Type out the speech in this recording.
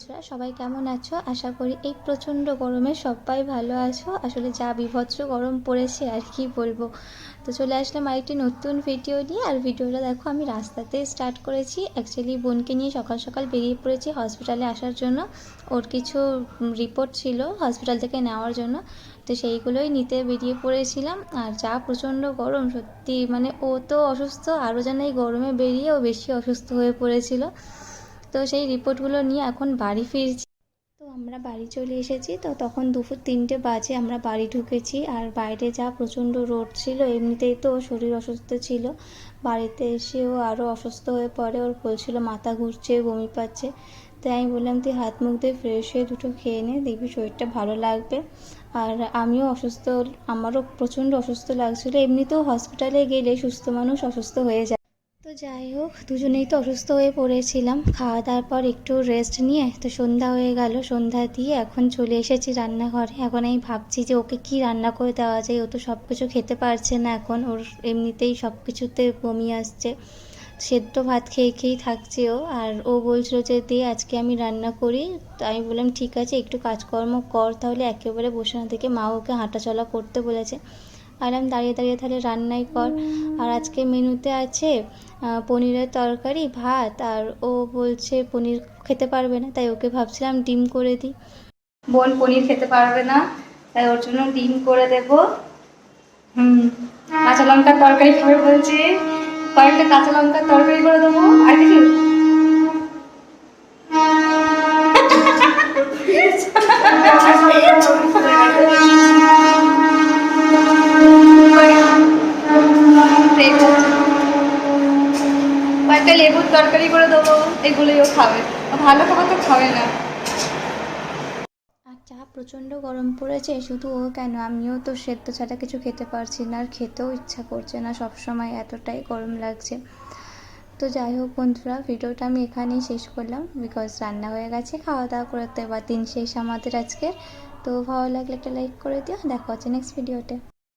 বন্ধুরা, সবাই কেমন আছো? আশা করি এই প্রচণ্ড গরমে সবাই ভালো আছো। আসলে যা বিভৎস গরম পড়েছে আর কি বলব। তো চলে আসলাম আরেকটি নতুন ভিডিও নিয়ে। আর ভিডিওটা দেখো, আমি রাস্তাতে স্টার্ট করেছি। অ্যাকচুয়ালি বোনকে নিয়ে সকাল সকাল বেরিয়ে পড়েছি হসপিটালে আসার জন্য। ওর কিছু রিপোর্ট ছিল হসপিটাল থেকে নেওয়ার জন্য। তো সেইগুলোই নিতে বেরিয়ে পড়েছিলাম। আর যা প্রচণ্ড গরম, সত্যি মানে ও তো অসুস্থ, আরও যেন এই গরমে বেরিয়ে ও বেশি অসুস্থ হয়ে পড়েছিল। তো সেই রিপোর্টগুলো নিয়ে এখন বাড়ি ফিরছি। তো আমরা বাড়ি চলে এসেছি। তো তখন দুপুর তিনটে বাজে আমরা বাড়ি ঢুকেছি। আর বাইরে যা প্রচণ্ড রোদ ছিল, এমনিতেই তো শরীর অসুস্থ ছিল। বাড়িতে এসে ও আরও অসুস্থ হয়ে পড়ে। ওর বলছিল, মাথা ঘুরছে, বমি পাচ্ছে। তাই আমি বললাম, তুই হাত মুখ দিয়ে ফ্রেশ হয়ে দুটো খেয়ে নে, দেখবি শরীরটা ভালো লাগবে। আর আমিও অসুস্থ, আমারও প্রচণ্ড অসুস্থ লাগছিল। এমনিতেও হসপিটালে গেলে সুস্থ মানুষ অসুস্থ হয়ে যায়। তো যাই হোক, দুজনেই তো অসুস্থ হয়ে পড়েছিলাম। খাওয়া দাওয়ার পর একটু রেস্ট নিয়ে তো সন্ধ্যা হয়ে গেল। সন্ধ্যা দিয়ে এখন চলে এসেছি রান্নাঘরে। এখন আমি ভাবছি যে ওকে কি রান্না করে দেওয়া যায়? ও তো সব কিছু খেতে পারছে না এখন। ওর এমনিতেই সব কিছুতে বমি আসছে। সেদ্ধ ভাত খেয়ে খেয়েই থাকছে ও। আর ও বলছিল যে দিয়ে আজকে আমি রান্না করি। তো আমি বললাম, ঠিক আছে, একটু কাজকর্ম কর তাহলে। একেবারে বসে না থেকে মা ওকে হাঁটাচলা করতে বলেছে। আর আমি দাঁড়িয়ে দাঁড়িয়ে তাহলে রান্নাই কর। আর আজকে মেনুতে আছে পনিরের তরকারি, ভাত, আর ও বলছে পনির খেতে পারবে না, তাই ওকে ভাবছিলাম ডিম করে দিই। বোন পনির খেতে পারবে না, তাই ওর জন্য ডিম করে দেব। হুম, কাঁচা লঙ্কার তরকারি খাবে বলছে। কয়েকটা কাঁচা লঙ্কার তরকারি করে দেবো, আর কিছু? কয়েকটা লেবুর তরকারি করে দেবো, এগুলোই ও খাবে। ভালো খাবার তো খাবে না। চা প্রচণ্ড গরম পড়েছে, শুধু ও কেন? আমিও তো সেদ্ধ ছাড়া কিছু খেতে পারছি না, আর খেতেও ইচ্ছা করছে না সব সময় এতটাই গরম লাগছে। তো যাই হোক বন্ধুরা, ভিডিওটা আমি এখানেই শেষ করলাম বিকজ রান্না হয়ে গেছে খাওয়া দাওয়া করে তো এবার দিন শেষ আমাদের আজকের। তো ভালো লাগলে একটা লাইক করে দিও, দেখা হচ্ছে নেক্সট ভিডিওতে